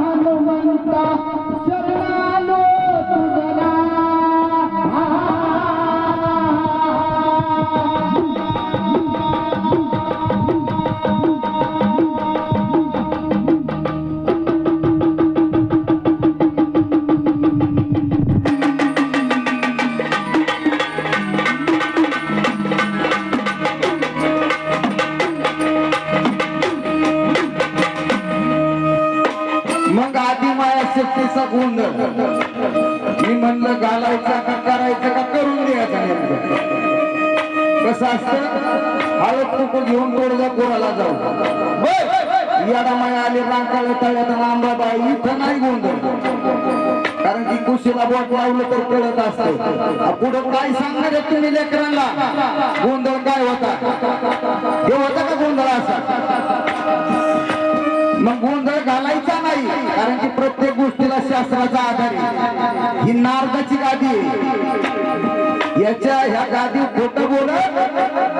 हनुमंता हळद कुकू घेऊन तोडगा कोणाला जाऊ? येडा माया आले रांकाला तळ्यात आणि आंबाबाई इथं नाही गोंधळ कारण की कुशीला बोट लावलं तर कळत असतं. पुढं काय सांगणार आहे तुम्ही लेकरांना? गोंधळ काय होता? हे होता का गोंधळ असा? मग गोंधळ घालायचा नाही कारण की प्रत्येक गोष्टीला शास्त्राचा आधार आहे. ही नारदाची गादी आहे. याच्या ह्या गादी खोट बोलत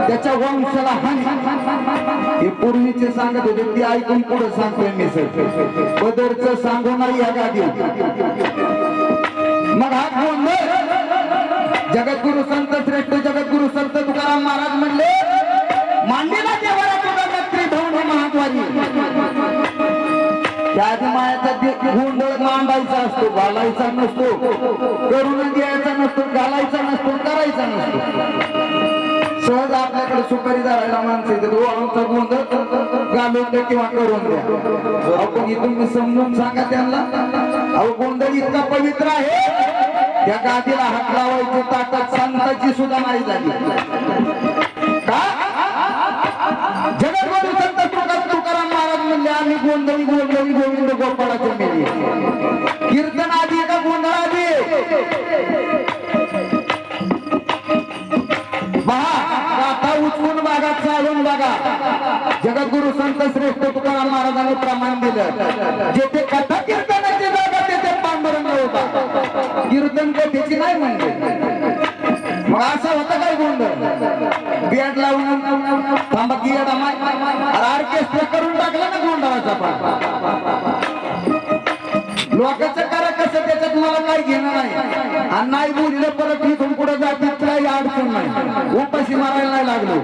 त्याच्या वंशाला हे पूर्वीचे सांगत होते ते ऐकून पुढे सांगतोय मी सर. बदरच सांगू नाही या गादी मग हा कोण जगद्गुरु संत श्रेष्ठ जगद्गुरु संत तुकाराम महाराज म्हणले नसतो घालायचा नसतो. करून द्यायचा नसतो घालायचा नसतो करायचा नसतो. सहज आपल्याकडे सुपारी धरायला माणसं येते हो, आमचा गोंधळ घालून द्या किंवा करून द्या. आपण इथून मी समजून सांगा त्यांना. अहो गोंधळ इतका पवित्र आहे. त्या गादीला हात लावायची ताकद संताची सुद्धा नाही झाली. का? महाराज आम्ही गोंधळी गोंधळी गोविंद गोपाळाच्या मेली. कीर्तन आधी का गोंधळ आधी? आहे? पहा गाथा उचलून बघा चालून बघा. जगद्गुरु संत श्रेष्ठ तुकाराम महाराजांनी प्रमाण दिलं. जेथे कथा कीर्तनाची जागा तेथे पांडुरंग होता कीर्तन कथेची नाही म्हणजे मग असा होता काय गोंधळ बियाड लावून थांबा की माय अरे ऑर्केस्ट्रा करून टाकला ना गोंधळाचा पण लोकांचं करा कसं त्याच्यात मला काही घेणं नाही. आणि नाही बोललं परत इथून पुढे जातीत काही अडचण नाही. उपाशी मारायला नाही लागलो.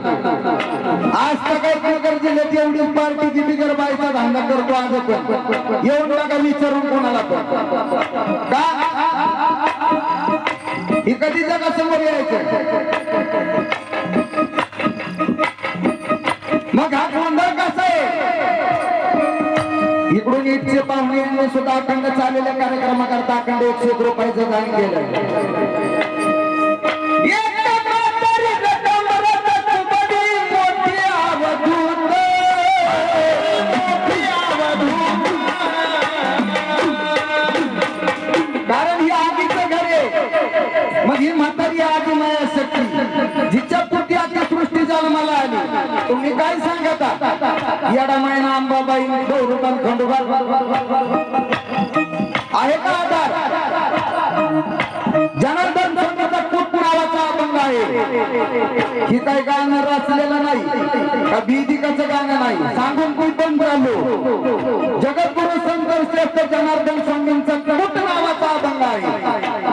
आज तर काही जिल्ह्यात एवढी पार्टी की बिगर बायचा धंदा करतो आज पण येऊन बघा विचारून कोणाला पण. का? ही कधी जगासमोर यायचं? मग हा गोंधळ कसा आहे? इकडून ईटचे पाहुणे यांनी सुद्धा अखंड चाललेल्या कार्यक्रमाकरता अखंड एकशे रुपयाचं दान केलं. तुम्ही काय सांगता? येडा महिना अंबाबाई गौरवकान खंडोबा आहे का आधार? जनार्दन संघाचा खूप नावाचा अभंग आहे. ही काही गाणं रचलेलं नाही का बीदिकाचं गाणं नाही सांगून कोण पण चाललो जगद्गुरु संत श्रेष्ठ जनार्दन स्वामींचा खूप नावाचा अभंग आहे.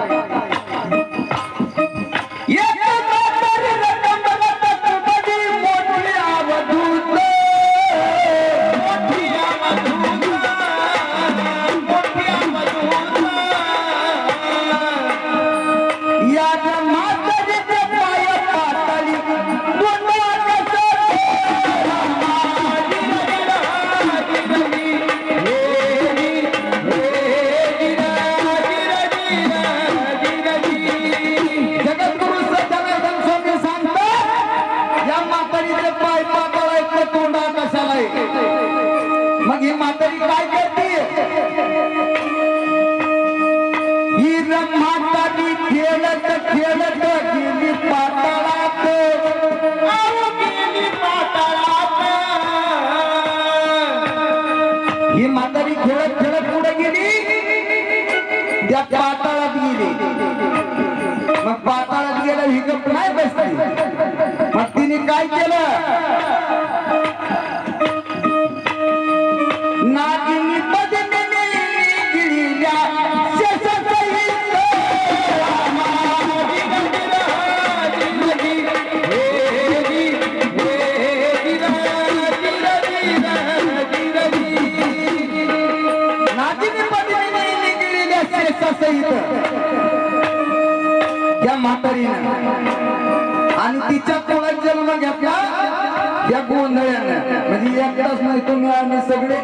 खेळत खेळत गेली पाताळात गेली पाताळात ही म्हातारी खेळत खेळत पुढे गेली. त्या पाताळात गेली. मग पाताळात गेलं ही गप नाही बसली. मग तिने काय केलं? शेषसहित त्या म्हातारीनं. आणि तिच्या कुळात जन्म घेतला या गोंधळ्यानं. म्हणजे एकटाच नाही तुम्ही आम्ही सगळे.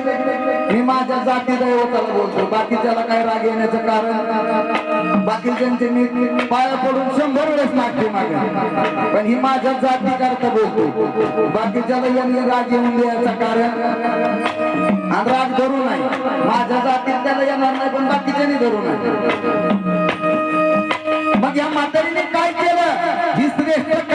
मी माझ्या जाती दैवताला बोलतो. बाकीच्याला काय राग येण्याचं कारण? बाकीच्यांचे मी पाया पडून शंभर वेळेस मागते मागे पण ही माझ्या जाती करता बोलतो. बाकीच्याला यांनी राग येऊन द्यायचं कारण? आणि राग धरू नाही. माझ्या जातीत त्याला येणार नाही पण बाकीच्यानी धरू नाही. मग या म्हातारीने काय केलं? ही श्रेष्ठ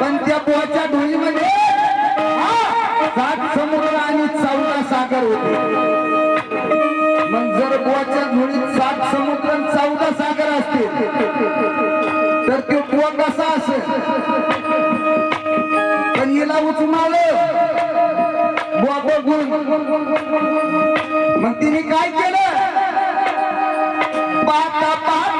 पण त्या बुवाच्या ढोळीमध्ये सात समुद्र आणि चौदा सागर होते. मग जर बुवाच्या झोळीत सात समुद्र आणि चौदा सागर असतील तर तो बुवा कसा असेल? पण हिला उचमावलं बुवा बघून. मग तिने काय केलं? पाहता पाहता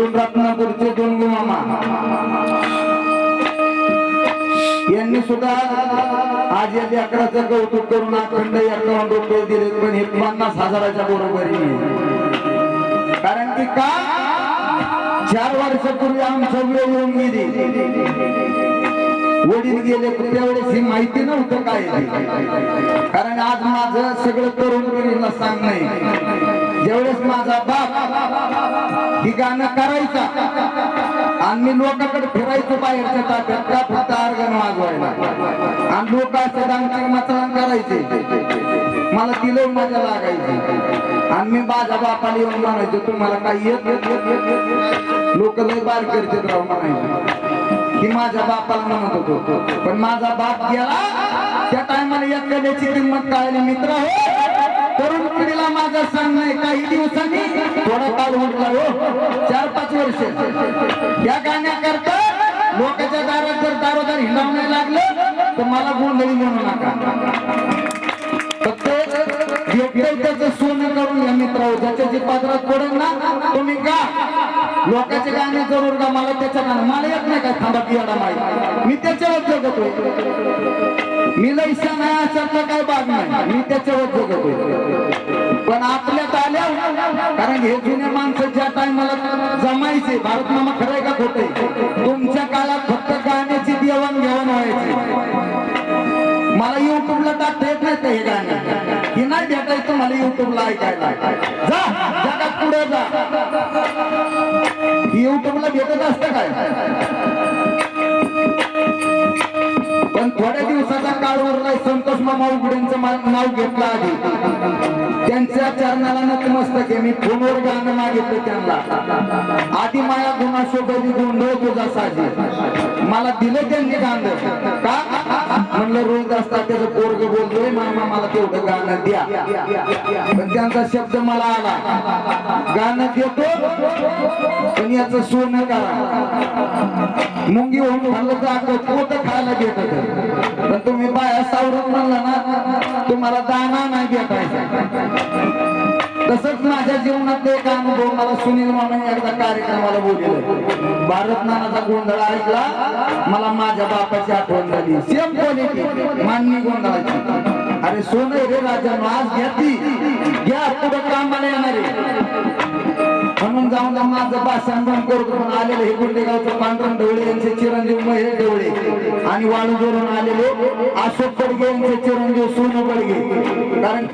इकडून रत्नापूरचे दोन मामा. यांनी सुद्धा आज या लेकराचं कौतुक करून अखंड एकावन्न रुपये दिले पण हे पन्नास हजाराच्या बरोबरीने. कारण की का? चार वर्षापूर्वी आमचं वेळ येऊन गेली. वडील गेले त्यावेळेस ही माहिती नव्हतं काय कारण आज माझं सगळं तरुण पिढीला सांग नाही. ज्यावेळेस माझा बाप ही गाणं करायचा आणि मी लोकांकडे फिरायचो बाहेरच्या ताब्यात का फक्त अर्गण वाजवायला. आणि लोक असं डांगटिंग मतदान करायचे. मला तिला मजा लागायची. आणि मी माझ्या बापाला येऊन म्हणायचो तुम्हाला काही येत लोक लय बार करते राव म्हणायचे. की माझ्या बापाला म्हणत होतो. पण माझा बाप गेला. त्या टायमाला या कलेची किंमत कळाली मित्र हो. तरुण पिढीला माझं सांगणं आहे काही दिवसांनी थोडा काळ उठला हो. चार पाच वर्ष. या गाण्याकरता लोकांच्या दारात जर दारोदार हिंडावं नाही लागलं तर मला गोंधळी म्हणू नका. योग्य त्याचं सोनं करून या मित्र ज्याच्या जे पात्रात पडेल ना तुम्ही का? लोकांचे गाणे जरूर का मला त्याच्या गाणं मला येत नाही काय थांबा पियाडा माहिती मी त्याच्यावर जगतोय. मी लैसा नाही अशातला काय बाग नाही. मी त्याच्यावर जगतोय. पण आपल्यात आल्या हो. कारण हे जुने माणसं ज्या टायमाला जमायचे भारत मामा खरंय का खोटे तुमच्या काळात फक्त गाण्याची देवाण घेवाण व्हायची. मला युट्यूबला टाकता येत नाही ते हे गाणे की नाही भेटायचं मला युट्यूबला ऐकायला जा जगात पुढे जा. युट्यूबला भेटत असतं काय? पण थोड्या दिवसाचा काळ उरलाय संतोष मामा उघड्यांचं नाव घेतलं आधी. त्यांच्या चरणाला नतमस्तक. आहे मी फोनवर गाणं मागितलं त्यांना. आधी माया गुणा शोभली गोंधळ तुझा साजी. मला दिलं त्यांनी गाणं. का? म्हणलं रोज असता त्याचं पोरग बोलतोय मामा मला तेवढं गाणं द्या. पण त्यांचा शब्द मला आला. गाणं देतो पण याचं सोनं करा. मुंगी होऊन खाल्लं तर अख्खं पोत खायला भेटत. पण तुम्ही बाया सावरत म्हणला ना तुम्हाला दाना नाही भेटायचा. तसंच माझ्या जीवनात एक अनुभव मला सुनील मामाने एकदा कार्यक्रमाला बोलले. भारत नानाचा गोंधळ ऐकला मला माझ्या बापाची आठवण झाली. सेम क्वालिटी मानवी गोंधळाची. अरे सोने रे राजा आज घ्या ती. घ्या पुढे कामाला येणार म्हणून जाऊन जा माझं भाषण बंद करतो पण आलेले हे गुंडेगावचं पांडुरंग ढवळे यांचे चिरंजीव महेश ढवळे. आणि वाळू जोडून आलेले अशोक बडगे यांचे चिरंजीव सोनू बडगे. कारण